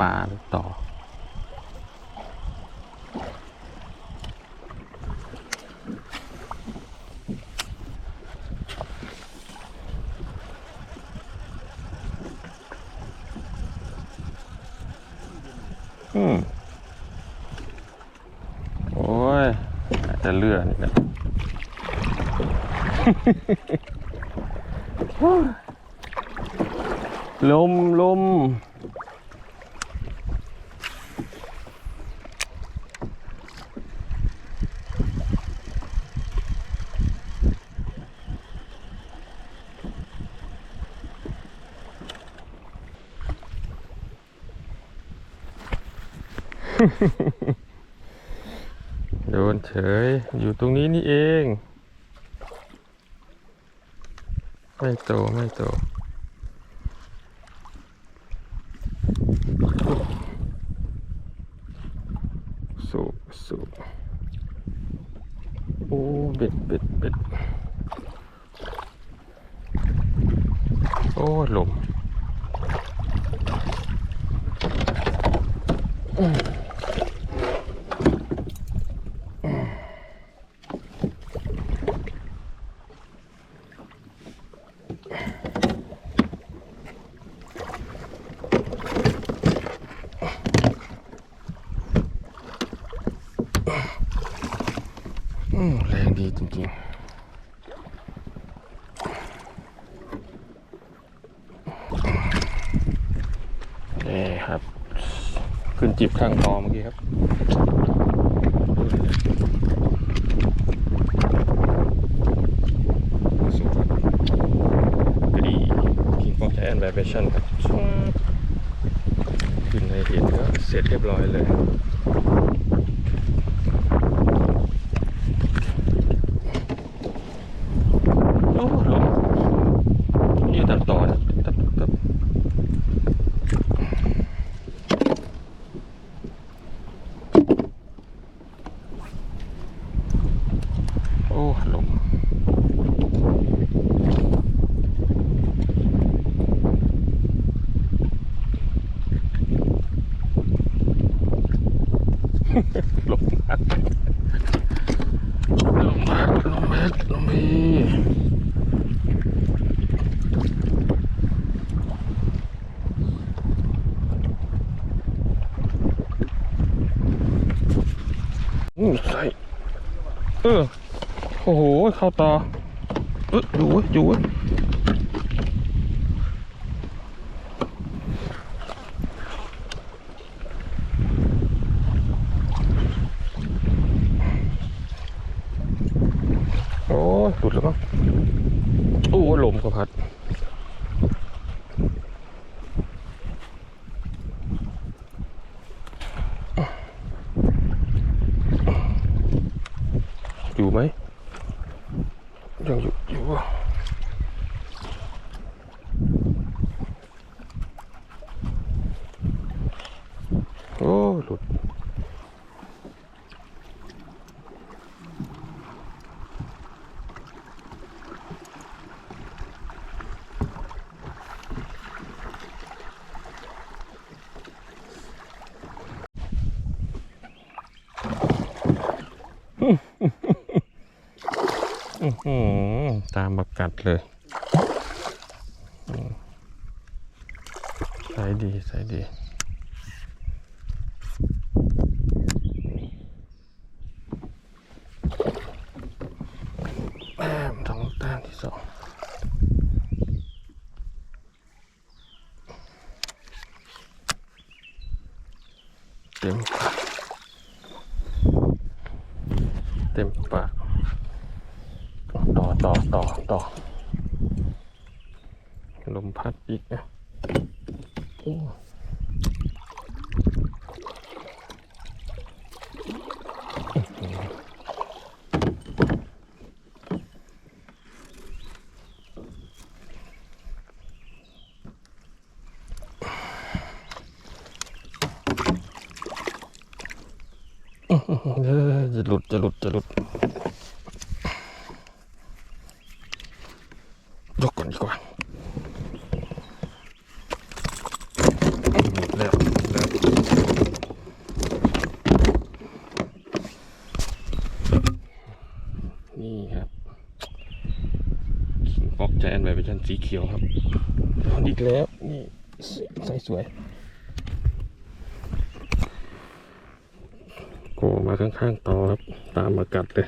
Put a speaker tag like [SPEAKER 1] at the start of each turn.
[SPEAKER 1] ปลาต่อ อืม โอ้ยอาจจะเลือดนี่แหละลมลม โดนเฉย อยู่ตรงนี้นี่เอง ไม่โตไม่โตสูสูโอ้เบ็ดเบ็ดเบ็ดโอ้ลมอื แรงดีจริงๆนี่ครับ ขึ้นจิบข้างคอเมื่อกี้ครับ สุดครับกรีคิงฟอแอนด์ไวเบชั่นครับชุ่มขึ้นในเห็นก็เสร็จเรียบร้อยเลย โอ้ลมนี่ตัดต่อนะตัดตัดโอ้ลม ลมพัดลมพัดลมพัดลมพีอืม ใส่เออโอ้โหเข้าต่อเอออยู่เว้ยอยู่เว้ยโอ้ยหลุดแล้วมั้งโอ้ยลมก็พัด อยู่ไหมยังอยู่อยู่วะโอ้หลุดอื้อหือตามมากั ดเลยใส่ดีใส่ดีแต้มสองแต้มที่สองเต็มปากเต็มปาก ต่อต่อต่อต่อลมพัดอีกนะจะหลุดจะหลุดจะหลุด ยกก่อนดีกว่าหมดแล้วหมดแล้ว นี่ครับ คิงฟอกแจนไวเบชั่นสีเขียวครับโดนอีกแล้ว นี่ใส่สวยโผล่มาข้างๆต่อครับ ตามมากัดเลย